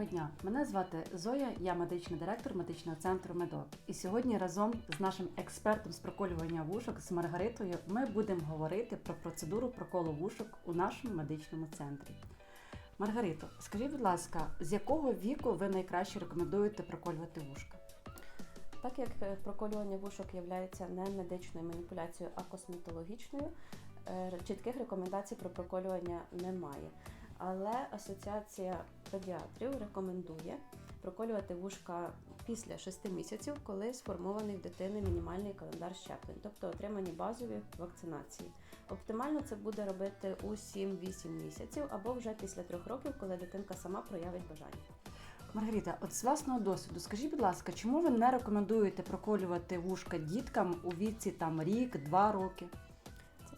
Доброго дня! Мене звати Зоя, я медичний директор медичного центру Медок. І сьогодні разом з нашим експертом з проколювання вушок з Маргаритою ми будемо говорити про процедуру проколу вушок у нашому медичному центрі. Маргарито, скажіть, будь ласка, з якого віку ви найкраще рекомендуєте проколювати вушка? Так як е, проколювання вушок є не медичною маніпуляцією, а косметологічною, е, чітких рекомендацій про проколювання немає. Але Асоціація педіатрів рекомендує проколювати вушка після 6 місяців, коли сформований в дитини мінімальний календар щеплень, тобто отримані базові вакцинації. Оптимально це буде робити у 7-8 місяців або вже після 3 років, коли дитинка сама проявить бажання. Маргарита, от з власного досвіду, скажіть, будь ласка, чому ви не рекомендуєте проколювати вушка діткам у віці там рік-два роки?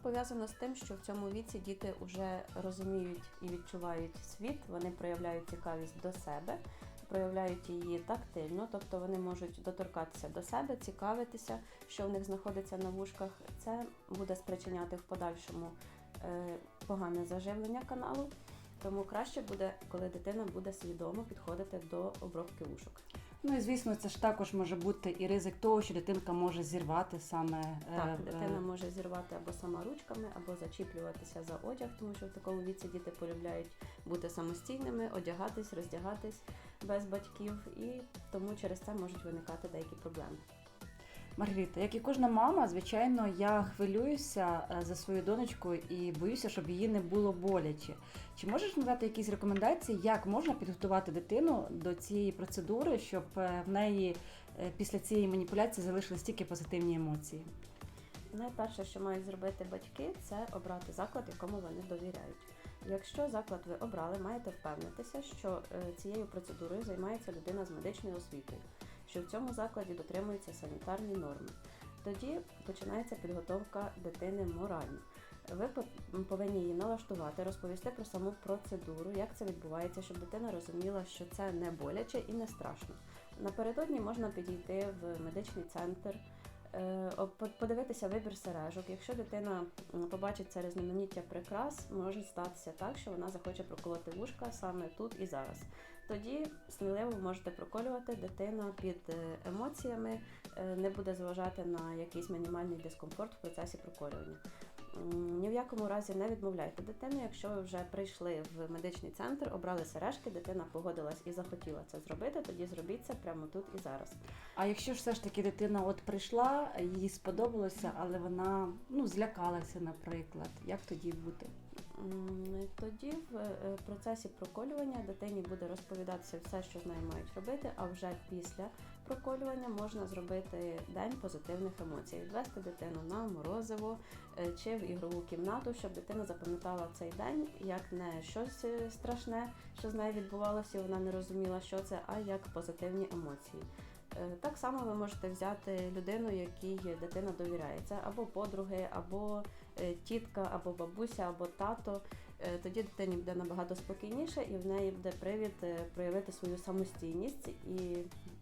Пов'язано з тим, що в цьому віці діти вже розуміють і відчувають світ, вони проявляють цікавість до себе, проявляють її тактильно, тобто вони можуть доторкатися до себе, цікавитися, що в них знаходиться на вушках. Це буде спричиняти в подальшому е, погане заживлення каналу. Тому краще буде, коли дитина буде свідомо підходити до обробки вушок. Ну і звісно, це ж також може бути і ризик того, що дитинка може зірвати саме е, Так, е, дитина може зірвати або сама ручками, або зачіплюватися за одяг, тому що в такому віці діти полюбляють бути самостійними, одягатись, роздягатись без батьків, і тому через це можуть виникати деякі проблеми. Маргарита, як і кожна мама, звичайно, я хвилююся е, за свою донечку і боюся, щоб її не було боляче. Чи можеш надати якісь рекомендації, як можна підготувати дитину до цієї процедури, щоб е, в неї е, після цієї маніпуляції залишились тільки позитивні емоції? Найперше, що мають зробити батьки, це обрати заклад, якому вони довіряють. Якщо заклад ви обрали, маєте впевнитися, що цією процедурою займається людина з медичною освітою, що в цьому закладі дотримуються санітарні норми. Тоді починається підготовка дитини морально. Ви повинні її налаштувати, розповісти про саму процедуру, як це відбувається, щоб дитина розуміла, що це не боляче і не страшно. Напередодні можна підійти в медичний центр, е, подивитися вибір сережок. Якщо дитина побачить це різноманіття прикрас, може статися так, що вона захоче проколоти вушка саме тут і зараз. Тоді сміливо можете проколювати дитина під е, емоціями, е, не буде зважати на якийсь мінімальний дискомфорт в процесі проколювання. Ні в якому разі не відмовляйте дитину, якщо ви вже прийшли в медичний центр, обрали сережки, дитина погодилась і захотіла це зробити, тоді зробіть це прямо тут і зараз. А якщо ж все ж таки дитина от прийшла, їй сподобалося, але вона ну злякалася, наприклад, як тоді бути? Тоді в е, процесі проколювання дитині буде розповідатися все, що з нею мають робити, а вже після проколювання можна зробити день позитивних емоцій, відвести дитину на морозиво е, чи в ігрову кімнату, щоб дитина запам'ятала цей день як не щось е, страшне, що з нею відбувалося, і вона не розуміла, що це, а як позитивні емоції. Так само ви можете взяти людину, якій дитина довіряється, або подруги, або тітка, або бабуся, або тато. Е, Тоді дитині буде набагато спокійніше, і в неї буде привід е, проявити свою самостійність і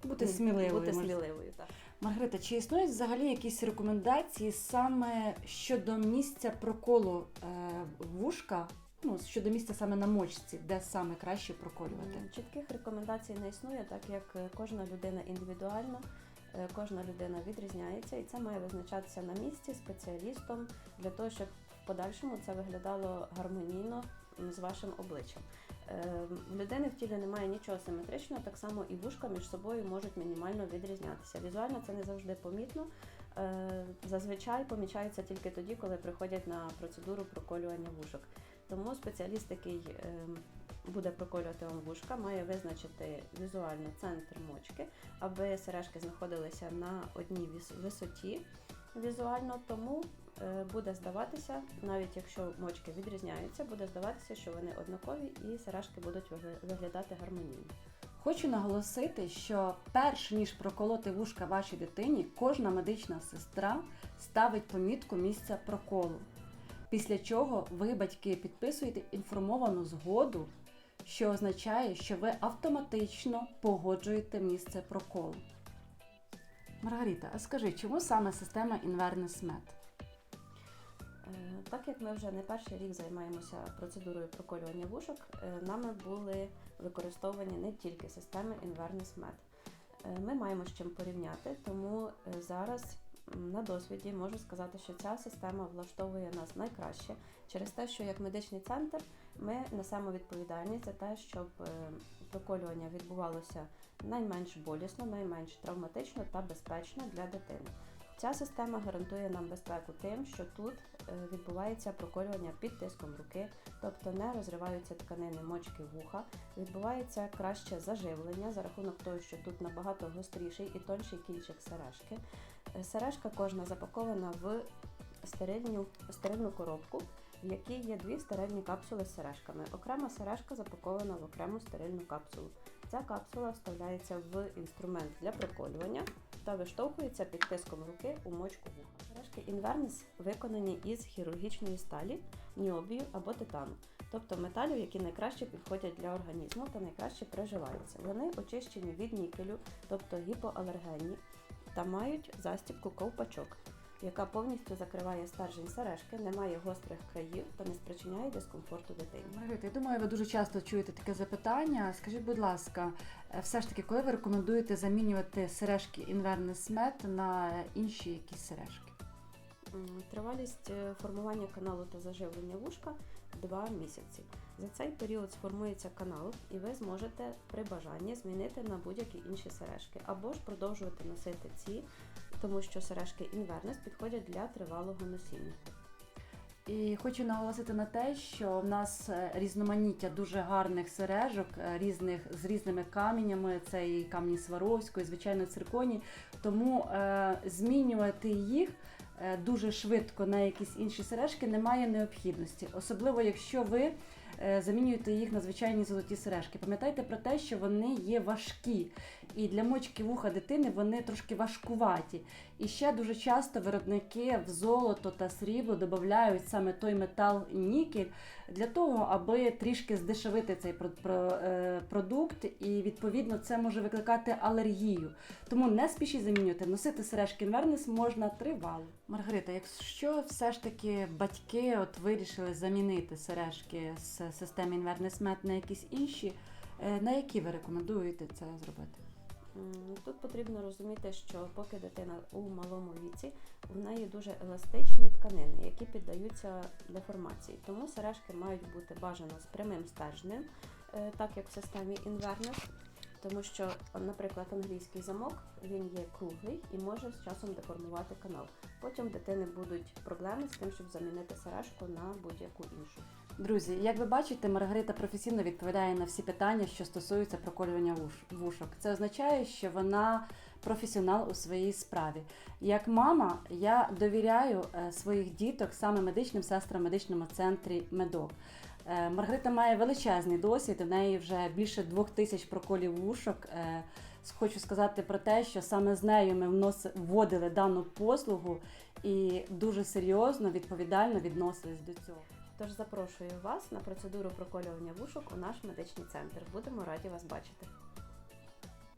Бути ну, сміливою, Бути сміливою, так. Маргарита, чи існують взагалі якісь рекомендації саме щодо місця проколу е, вушка? Ну, щодо місця саме на мочці, де саме краще проколювати? Чітких рекомендацій не існує, так як е, кожна людина індивідуальна, е, кожна людина відрізняється, і це має визначатися на місці спеціалістом для того, щоб в подальшому це виглядало гармонійно з вашим обличчям. Е, В людини в тілі немає нічого симетричного, так само і вушка між собою можуть мінімально відрізнятися. Візуально це не завжди помітно. Е, Зазвичай помічаються тільки тоді, коли приходять на процедуру проколювання вушок. Тому спеціаліст, який ем, буде проколювати вам вушка, має визначити візуально центр мочки, аби сережки знаходилися на одній висоті візуально, тому е, буде здаватися, навіть якщо мочки відрізняються, буде здаватися, що вони однакові і сережки будуть виглядати гармонійно. Хочу наголосити, що перш ніж проколоти вушка вашій дитині, кожна медична сестра ставить помітку місця проколу. Після чого ви, батьки, підписуєте інформовану згоду, що означає, що ви автоматично погоджуєте місце проколу. Маргарита, а скажи, чому саме система Inverness Med? Е, Так як ми вже не перший рік займаємося процедурою проколювання вушок, е, нами були використовані не тільки системи Inverness Med. Е, Ми маємо з чим порівняти, тому зараз на досвіді можу сказати, що ця система влаштовує нас найкраще через те, що як медичний центр ми несемо відповідальність за те, щоб е, проколювання відбувалося найменш болісно, найменш травматично та безпечно для дитини. Ця система гарантує нам безпеку тим, що тут е, відбувається проколювання під тиском руки, тобто не розриваються тканини мочки вуха, відбувається краще заживлення за рахунок того, що тут набагато гостріший і тонший кінчик сережки. Е, Сережка кожна запакована в стерильну, стерильну коробку, в якій є дві стерильні капсули з сережками. Окрема сережка запакована в окрему стерильну капсулу. Ця капсула вставляється в інструмент для проколювання та виштовхується під тиском руки у мочку вуха. Сережки Inverness виконані із хірургічної сталі, ніобію або титану, тобто металів, які найкраще підходять для організму та найкраще приживаються. Вони очищені від нікелю, тобто гіпоалергенні, та мають застібку ковпачок, яка повністю закриває стержень сережки, не має гострих країв та не спричиняє дискомфорту дитині. Маргарита, я думаю, ви дуже часто чуєте таке запитання. Скажіть, будь ласка, е, все ж таки, коли ви рекомендуєте замінювати сережки Inverness Med на інші якісь сережки? Тривалість е, формування каналу та заживлення вушка 2 місяці. За цей період сформується канал, і ви зможете при бажанні змінити на будь-які інші сережки, або ж продовжувати носити ці, тому що сережки Inverness підходять для тривалого носіння. І хочу наголосити на те, що в нас е, різноманіття дуже гарних сережок, е, різних з різними каменями. Це і камні Сваровської, звичайно, цирконі. Тому е, змінювати їх дуже швидко на якісь інші сережки немає необхідності, особливо якщо ви. е, Замінюєте їх на звичайні золоті сережки. Пам'ятайте про те, що вони є важкі, і для мочки вуха дитини вони трошки важкуваті. І ще дуже часто виробники в золото та срібло додають саме той метал нікель для того, аби трішки здешевити цей е, продукт, і відповідно це може викликати алергію. Тому не спішіть замінювати. Носити сережки Inverness можна тривало. Маргарита, якщо все ж таки батьки от вирішили замінити сережки з системи Inverness Med на якісь інші, е, на які ви рекомендуєте це зробити? Тут потрібно розуміти, що поки дитина у малому віці, в неї дуже еластичні тканини, які піддаються деформації. Тому сережки мають бути бажано з прямим стержнем, е, так як в системі Inverness, тому що, наприклад, англійський замок він є круглий і може з часом деформувати канал. Потім в дитини будуть проблеми з тим, щоб замінити сережку на будь-яку іншу. Друзі, як ви бачите, Маргарита професійно відповідає на всі питання, що стосуються проколювання вушок. Це означає, що вона професіонал у своїй справі. Як мама, я довіряю е, своїх діток саме медичним сестрам медичному центрі Медок. Е, Маргарита має величезний досвід. У неї вже більше двох тисяч проколів вушок. Е, Хочу сказати про те, що саме з нею ми вводили дану послугу і дуже серйозно, відповідально відносились до цього. Тож запрошую вас на процедуру проколювання вушок у наш медичний центр. Будемо раді вас бачити.